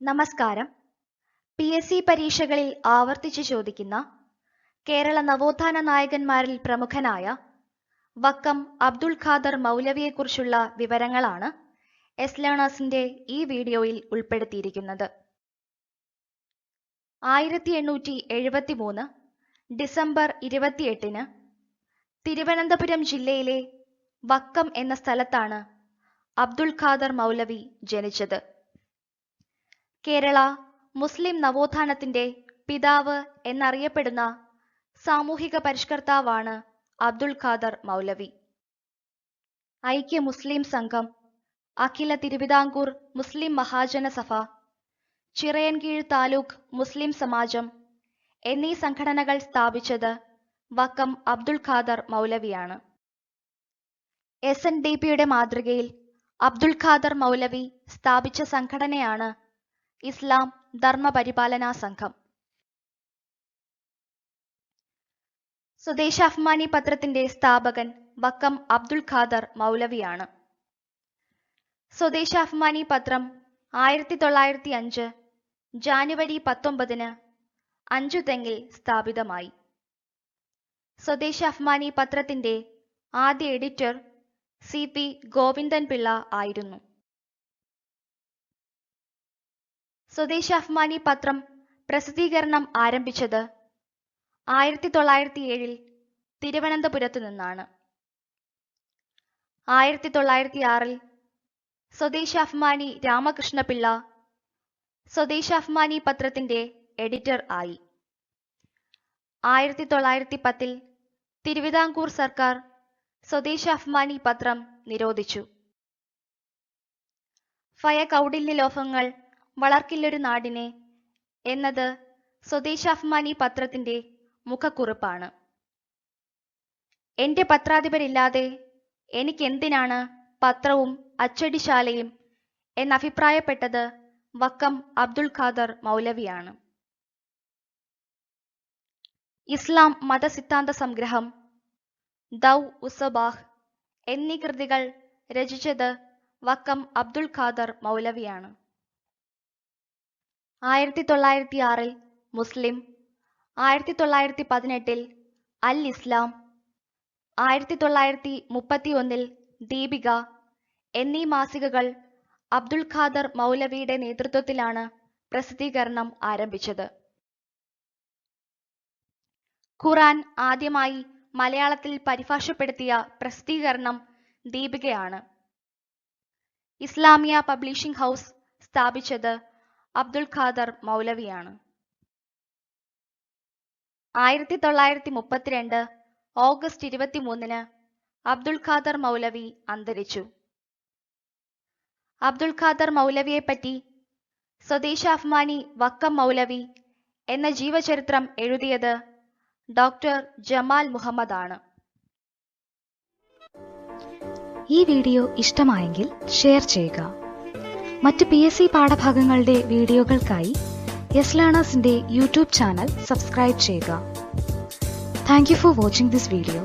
നമസ്കാരം. P S C പരീക്ഷകളിൽ ആവർത്തിച്ചു ചോദിക്കുന്ന കേരള നവോത്ഥാന നായകന്മാരിൽ പ്രമുഖനായ വക്കം അബ്ദുൾ ഖാദർ മൗലവിയെക്കുറിച്ചുള്ള വിവരങ്ങളാണ് എസ് ലേണേഴ്സിന്റെ ഈ വീഡിയോയിൽ ഉൾപ്പെടുത്തിയിരിക്കുന്നത്. ആയിരത്തി എണ്ണൂറ്റി എഴുപത്തി മൂന്ന് ഡിസംബർ ഇരുപത്തിയെട്ടിന് തിരുവനന്തപുരം ജില്ലയിലെ വക്കം എന്ന സ്ഥലത്താണ് അബ്ദുൾ ഖാദർ മൗലവി ജനിച്ചത്. കേരള മുസ്ലിം നവോത്ഥാനത്തിന്റെ പിതാവ് എന്നറിയപ്പെടുന്ന സാമൂഹിക പരിഷ്കർത്താവാണ് അബ്ദുൾ ഖാദർ മൗലവി. ഐക്യ മുസ്ലിം സംഘം അഖില തിരുവിതാംകൂർ മുസ്ലിം മഹാജന സഭ ചിറയൻകീഴ് താലൂക്ക് മുസ്ലിം സമാജം എന്നീ സംഘടനകൾ സ്ഥാപിച്ചത് വക്കം അബ്ദുൾ ഖാദർ മൗലവിയാണ്. എസ് എൻ ഡി പിയുടെ മാതൃകയിൽ അബ്ദുൾ ഖാദർ മൗലവി സ്ഥാപിച്ച സംഘടനയാണ് ഇസ്ലാം ധർമ്മപരിപാലനാ സംഘം. സ്വദേശാഭിമാനി പത്രത്തിന്റെ സ്ഥാപകൻ വക്കം അബ്ദുൽ ഖാദർ മൗലവിയാണ്. സ്വദേശാഭിമാനി പത്രം ആയിരത്തി തൊള്ളായിരത്തി അഞ്ച് ജാനുവരി പത്തൊമ്പതിന് അഞ്ചു തെങ്ങിൽ സ്ഥാപിതമായി സ്വദേശാഭിമാനി പത്രത്തിന്റെ ആദ്യ editor C P Govindan Pillai ആയിരുന്നു. സ്വദേശാഭിമാനി പത്രം പ്രസിദ്ധീകരണം ആരംഭിച്ചത് ആയിരത്തി തൊള്ളായിരത്തി ഏഴിൽ തിരുവനന്തപുരത്തു നിന്നാണ്. ആയിരത്തി തൊള്ളായിരത്തി ആറിൽ സ്വദേശാഭിമാനി രാമകൃഷ്ണപിള്ള സ്വദേശാഭിമാനി പത്രത്തിന്റെ എഡിറ്റർ ആയി. ആയിരത്തി തൊള്ളായിരത്തി പത്തിൽ തിരുവിതാംകൂർ സർക്കാർ സ്വദേശാഭിമാനി പത്രം നിരോധിച്ചു. ഫയ കൗടില്യ ലോഹങ്ങൾ വളർക്കില്ലൊരു നാടിനെ എന്നത് സ്വദേശാഭിമാനി പത്രത്തിന്റെ മുഖക്കുറിപ്പാണ്. എന്റെ പത്രാധിപരില്ലാതെ എനിക്കെന്തിനാണ് പത്രവും അച്ചടിശാലയും എന്നഭിപ്രായപ്പെട്ടത് വക്കം അബ്ദുൽ ഖാദർ മൗലവിയാണ്. ഇസ്ലാം മതസിദ്ധാന്ത സംഗ്രഹം ദൗ ഉസബാഹ് എന്നീ കൃതികൾ രചിച്ചത് വക്കം അബ്ദുൽ ഖാദർ മൗലവിയാണ്. ആയിരത്തി തൊള്ളായിരത്തി ആറിൽ മുസ്ലിം ആയിരത്തി തൊള്ളായിരത്തി പതിനെട്ടിൽ അൽ ഇസ്ലാം ആയിരത്തി തൊള്ളായിരത്തി മുപ്പത്തി ഒന്നിൽ ദീപിക എന്നീ മാസികകൾ അബ്ദുൽ ഖാദർ മൗലവിയുടെ നേതൃത്വത്തിലാണ് പ്രസിദ്ധീകരണം ആരംഭിച്ചത്. ഖുറാൻ ആദ്യമായി മലയാളത്തിൽ പരിഭാഷപ്പെടുത്തിയ പ്രസിദ്ധീകരണം ദീപികയാണ്. ഇസ്ലാമിയ പബ്ലിഷിംഗ് ഹൗസ് സ്ഥാപിച്ചത് അബ്ദുൾ ഖാദർ മൗലവിയാണ്. ആയിരത്തി തൊള്ളായിരത്തി മുപ്പത്തിരണ്ട് ഓഗസ്റ്റ് ഇരുപത്തിമൂന്നിന് അബ്ദുൽ ഖാദർ മൗലവി അന്തരിച്ചു. അബ്ദുൽ ഖാദർ മൗലവിയെപ്പറ്റി സ്വദേശാഫ്മാനി വക്കം മൗലവി എന്ന ജീവചരിത്രം എഴുതിയത് ഡോക്ടർ ജമാൽ മുഹമ്മദ് ആണ് ഈ വീഡിയോ ഇഷ്ടമായെങ്കിൽ ഷെയർ ചെയ്യുക. മറ്റ് പി എസ് സി പാഠഭാഗങ്ങളുടെ വീഡിയോകൾക്കായി യെസ് ലേണേഴ്സിന്റെ യൂട്യൂബ് ചാനൽ സബ്സ്ക്രൈബ് ചെയ്യുക. Thank you for watching this video